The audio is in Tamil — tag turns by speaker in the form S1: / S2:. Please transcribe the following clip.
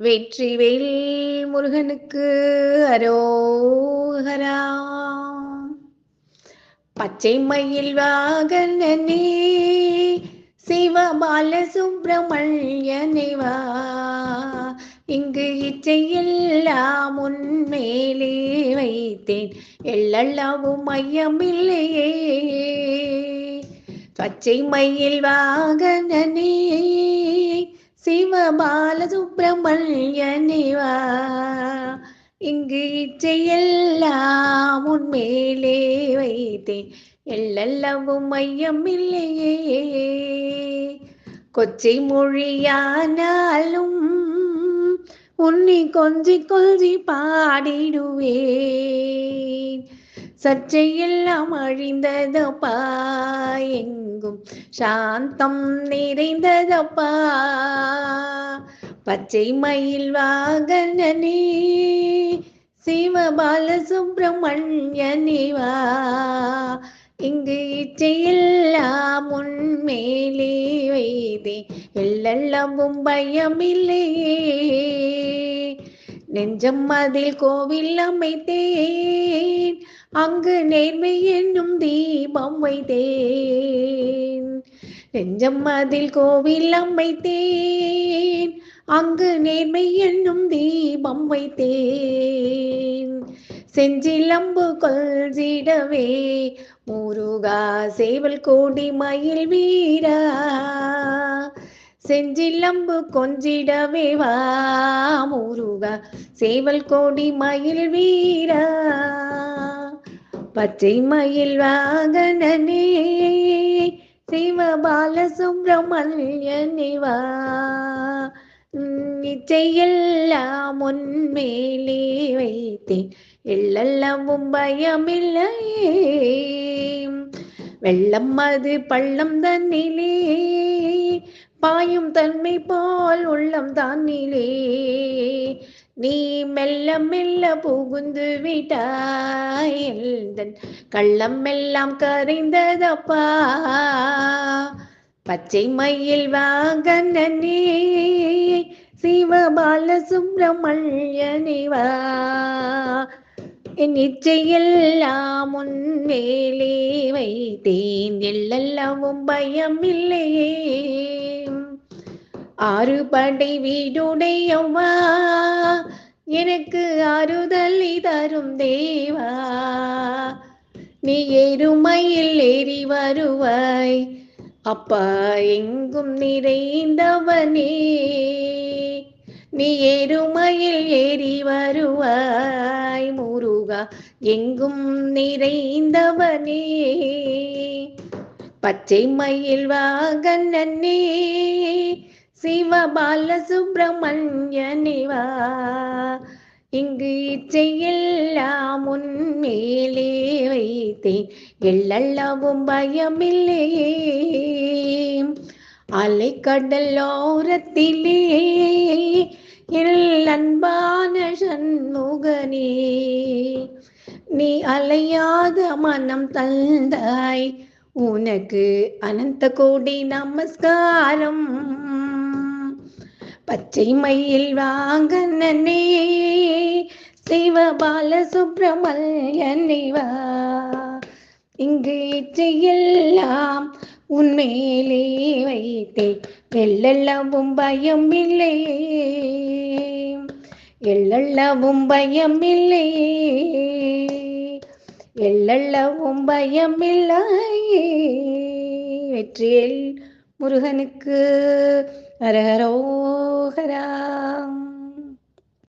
S1: வெற்றிவேல் முருகனுக்கு அரோகரா. பச்சை மயில் வாகனே சிவபால சுப்பிரமணியனே வா. இங்கு இச்சையெல்லாம் உன்மேலே வைத்தேன் எள்ளளவும் மையமில்லையே பச்சை மயில் வாகனே சிவபால சுப்பிரமணியனே இங்கு இச்சையெல்லாம் உன்மேலே வைத்தேன். எல்லவும் மையம் இல்லையே. கொச்சை மொழியானாலும் உன்னை கொஞ்சி கொஞ்சி பாடிடுவே சர்ச்சையெல்லாம் அழிந்ததப்பா எங்கும் சாந்தம் நிறைந்ததப்பா. பச்சை மயில் வாகனே சிவபால சுப்பிரமணியனே வா. இங்கு இச்சையெல்லாம் உன்மேலே வைதே எள்ளளவும் பயமில்லையே நெஞ்சம் அதில் கோவில் அமைத்தே அங்கு நேர்மை என்னும் தீபம் வைத்தேன். நெஞ்சம் அதில் கோவில் அமைத்தேன். அங்கு நேர்மை என்னும் தீபம் வைத்தேன். செஞ்சிலம்பு கொள்சிடவே முருகா சேவல் கோடி மயில் வீரா. செஞ்சிலம்பு கொஞ்சிடவே வா முருகா சேவல் கோடி மயில் வீரா. பச்சை மயில் வாகனனே சிவபால சுப்பிரமணியனே வா. நிச்சையெல்லாம் உன்மேலே வைத்தேன். எல்லெல்லாமும் பயமில்லையே. வெள்ளம் அது பள்ளம் தன்னிலே. பாயும் தன்மை பால் உள்ளம் தன்னிலே. நீ மெல்ல மெல்ல புகுந்து விட்டாய் கள்ளம் எல்லாம் கரைந்ததப்பா? பச்சை மயில் வாகனனே சிவபால சுப்பிரமணியனிவா வா. என் இச்சையெல்லாம் உன்மேலே வைத்தேன் எள்ளல்லவும் பயமில்லையே. ஆறு படை வீடுடையம்மா எனக்கு ஆறுதல் தரும் தேவா. நீ எருமையில் ஏறி வருவாய் அப்பா எங்கும் நிறைந்தவனே. நீ எருமையில் ஏறி வருவாய் முருகா எங்கும் நிறைந்தவனே. பச்சை மயில் வாகனனே சிவபால சுப்பிரமணியனே இங்கு இச்சையெல்லாம் உன்மேலே வைத்தேன். எள்ளளவும் பயமில்லையே அலைக்கடல் ஓரத்திலே எல் அன்பான சண்முகனே நீ அலையாத மனம் தந்தாய். உனக்கு அனந்த கோடி நமஸ்காரம். பச்சை மயில் வாங்கனே சிவபால சுப்பிரமணியனே வா இங்கு இச்சையெல்லாம் உன்மேலே வைத்தே. எள்ளளவும் பயம் இல்லையே எள்ளளவும் பயம் இல்லையே எள்ளளவும் பயம் இல்லையே வெற்றியில் முருகனுக்கு ஹரஹரோஹரா